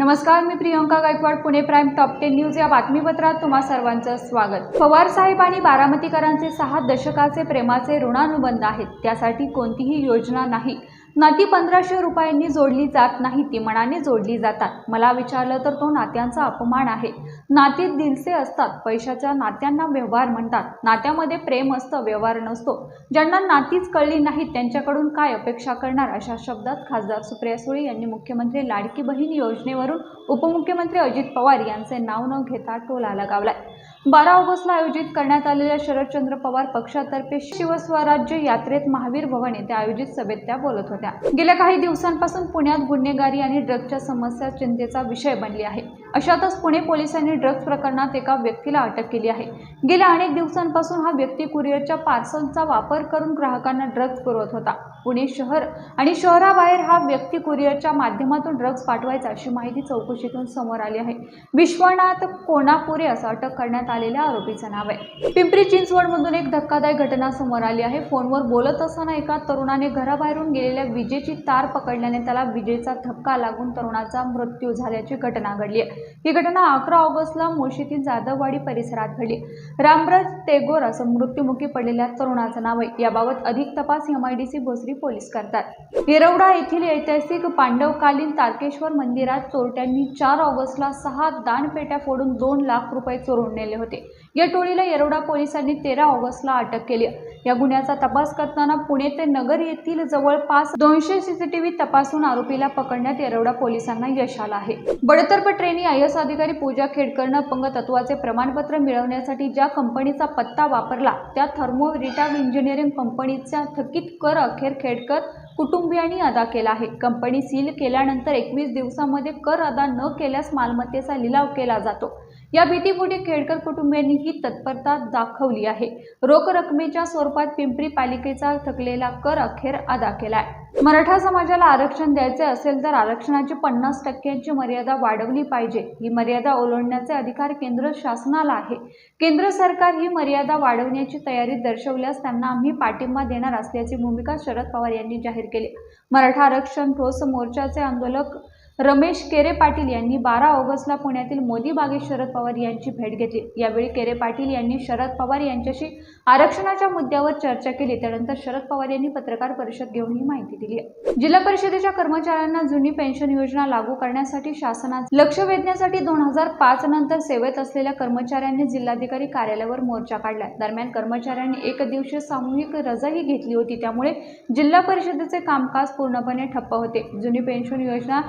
नमस्कार मी Priyanka Gaikwad Pune prime top ten news या बातमीपत्रात तुम्हा सर्वांचं स्वागत. पवार साहेब आणि बारामतीकरांचे सहा दशकाचे प्रेमाचे ऋणानुबंध आहेत. त्यासाठी कोणतीही योजना नाही. नाती पंधराशे रुपयांनी जोडली जात नाही ती मनाने जोडली जातात. मला विचारलं तर तो नात्यांचा अपमान आहे. नातीत दिलसे असतात. पैशाच्या नात्यांना व्यवहार म्हणतात. नात्यामध्ये प्रेम असतं व्यवहार नसतो. ज्यांना नातीच कळली नाहीत त्यांच्याकडून काय अपेक्षा करणार? अशा शब्दात खासदार सुप्रिया सुळे यांनी मुख्यमंत्री लाडकी बहीण योजनेवरून उपमुख्यमंत्री अजित पवार यांचे नाव न घेता टोला लगावलाय. बारा ऑगस्टला आयोजित करण्यात आलेल्या शरदचंद्र पवार पक्षातर्फे शिवस्वराज्य यात्रेत महावीर भवन येथे आयोजित सभेत त्या बोलत होत्या. गेल्या काही दिवसांपासून पुण्यात गुन्हेगारी आणि ड्रग्जच्या समस्या चिंतेचा विषय बनली आहे. अशातच पुणे पोलिसांनी ड्रग्ज प्रकरणात एका व्यक्तीला अटक केली आहे. गेल्या अनेक दिवसांपासून हा व्यक्ती कुरिअरच्या पार्सलचा वापर करून ग्राहकांना ड्रग्ज पुरवत होता. पुणे शहर आणि शहराबाहेर हा व्यक्ती कुरिअरच्या माध्यमातून ड्रग्ज पाठवायचा अशी माहिती चौकशीतून समोर आली आहे. विश्वनाथ कोणापुरे असं अटक करण्यात आलेल्या आरोपीचं नाव आहे. पिंपरी चिंचवडमधून एक धक्कादायक घटना समोर आली आहे. फोनवर बोलत असताना एका तरुणाने घराबाहेरून गेलेल्या विजेची तार पकडल्याने त्याला विजेचा धक्का लागून तरुणाचा मृत्यू झाल्याची घटना घडली आहे. ही घटना अकरा ऑगस्टला मुळशीतील जाधववाडी परिसरात घडली. रामराज टेगोर असं मृत्युमुखी पडलेल्या तरुणाचं नाव आहे. याबाबत अधिक तपास एमआयडीसी भोसरी पोलीस करतात. येरवडा येथील ऐतिहासिक पांडवकालीन तारकेश्वर मंदिरात चोरट्यांनी चार ऑगस्टला सहा दानपेट्या फोडून दोन लाख रुपये चोरून नेले होते. या टोळीला येरवडा पोलिसांनी तेरा ऑगस्टला अटक केली. या गुन्ह्याचा तपास करताना पुणे ते नगर येथील जवळपास दोनशे सीसीटीव्ही तपासून आरोपीला पकडण्यात येरवडा पोलिसांना यश आलं आहे. बडतर्फ ट्रेनी आय एस अधिकारी पूजा खेडकरनं अपंगतत्वाचे प्रमाणपत्र मिळवण्यासाठी ज्या कंपनीचा पत्ता वापरला त्या थर्मो रिटाव इंजिनिअरिंग कंपनीचा थकीत कर अखेर खेडकर कुटुंबियांनी अदा केला आहे. कंपनी सील केल्यानंतर एकवीस दिवसामध्ये कर अदा न केल्यास मालमत्तेचा लिलाव केला जातो. या भीतीपोटी खेडकर कुटुंबियांनी ही तत्परता दाखवली आहे. रोख रकमेच्या स्वरूपात पिंपरी पालिकेचा थकलेला कर अखेर अदा केला आहे मराठा समाजाला आरक्षण द्यायचे असेल तर आरक्षणाची पन्नास टक्क्यांची मर्यादा वाढवली पाहिजे. ही मर्यादा ओलांडण्याचे अधिकार केंद्र शासनाला आहे. केंद्र सरकार ही मर्यादा वाढवण्याची तयारी दर्शवल्यास त्यांना आम्ही पाठिंबा देणार असल्याची भूमिका शरद पवार यांनी जाहीर केली. मराठा आरक्षण ठोस मोर्चाचे आंदोलक रमेश केरे पाटील यांनी बारा ऑगस्टला पुण्यातील मोदी बागेत शरद पवार यांची भेट घेतली. यावेळी केरे पाटील यांनी शरद पवार यांच्याशी आरक्षणाच्या मुद्द्यावर चर्चा केली. त्यानंतर शरद पवार यांनी पत्रकार परिषद घेऊन ही माहिती दिली. आहे. जिल्हा परिषदेच्या कर्मचाऱ्यांना जुनी पेन्शन योजना लागू करण्यासाठी शासनात लक्ष वेधण्यासाठी दोन हजार पाच नंतर सेवेत असलेल्या कर्मचाऱ्यांनी जिल्हाधिकारी कार्यालयावर मोर्चा काढला. दरम्यान कर्मचाऱ्यांनी एक दिवशीय सामूहिक रजाही घेतली होती. त्यामुळे जिल्हा परिषदेचे कामकाज पूर्णपणे ठप्प होते. जुनी पेन्शन योजना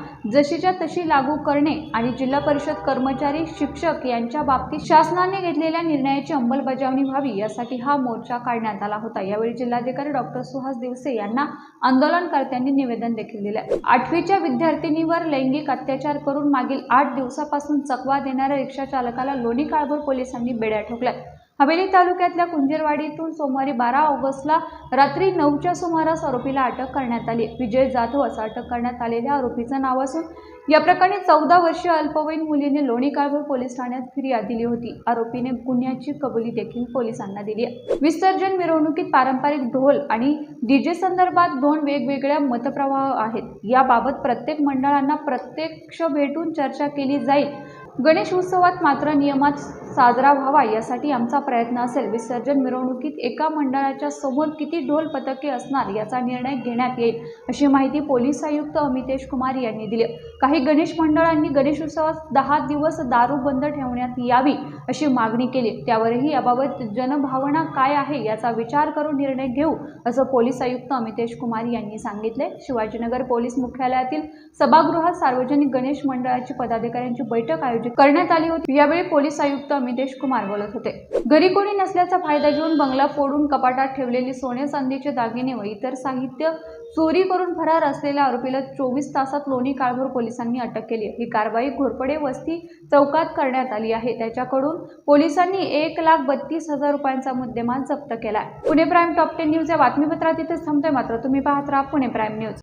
जशीच्या तशी लागू करणे आणि जिल्हा परिषद कर्मचारी शिक्षक यांच्या बाबतीत शासनाने घेतलेल्या निर्णयाची अंमलबजावणी व्हावी यासाठी हा मोर्चा काढण्यात आला होता. यावेळी जिल्हाधिकारी डॉक्टर सुहास दिवसे यांना आंदोलनकर्त्यांनी निवेदन देखील दिले. आठवीच्या विद्यार्थिनीवर लैंगिक अत्याचार करून मागील आठ दिवसापासून चकवा देणाऱ्या रिक्षा चालकाला लोणी काळभोर पोलिसांनी बेड्या ठोकल्या हवेली तालुक्यातल्या कुंजेरवाडीतून सोमवारी बारा ऑगस्टला रात्री नऊच्या सुमारास आरोपीला अटक करण्यात आली. विजय जाधव असं अटक करण्यात आलेल्या आरोपीचं नाव असून या प्रकरणी चौदा वर्षीय अल्पवयीन मुलीने लोणी काळभोर पोलीस ठाण्यात फिर्याद दिली होती. आरोपीने गुन्ह्याची कबुली देखील पोलिसांना दिली आहे. विसर्जन मिरवणुकीत पारंपरिक ढोल आणि डीजे संदर्भात दोन वेगवेगळ्या मतप्रवाह आहेत. याबाबत प्रत्येक मंडळांना प्रत्यक्ष भेटून चर्चा केली जाईल. गणेश उत्सवात मात्र नियमात साजरा व्हावा यासाठी आमचा प्रयत्न असेल. विसर्जन मिरवणुकीत एका मंडळाच्या समोर किती ढोल पथके असणार याचा निर्णय घेण्यात येईल अशी माहिती पोलीस आयुक्त अमितेश कुमार यांनी दिली. काही गणेश मंडळांनी गणेश उत्सवात दहा दिवस दारू बंद ठेवण्यात यावी अशी मागणी केली. त्यावरही याबाबत जनभावना काय आहे याचा विचार करून निर्णय घेऊ असं पोलीस आयुक्त अमितेश कुमार यांनी सांगितले. शिवाजीनगर पोलीस मुख्यालयातील सभागृहात सार्वजनिक गणेश मंडळाची पदाधिकाऱ्यांची बैठक आयोजित करण्यात आली होती. यावेळी पोलीस आयुक्त अमितेश कुमार बोलत होते. घरी कोणी नसल्याचा फायदा घेऊन बंगला फोडून कपाटात ठेवलेली सोने चांदीचे दागिने व इतर साहित्य चोरी करून फरार असलेल्या आरोपीला चोवीस तासात लोणी काळभोर पोलिसांनी अटक केली ही कारवाई घोरपडे वस्ती चौकात करण्यात आली आहे. त्याच्याकडून पोलिसांनी एक लाख बत्तीस हजार रुपयांचा मुद्देमाल जप्त केला Pune prime top ten news या बातमीपत्रात इथेच थांबतोय मात्र तुम्ही पाहत राहा पुणे प्राईम न्यूज.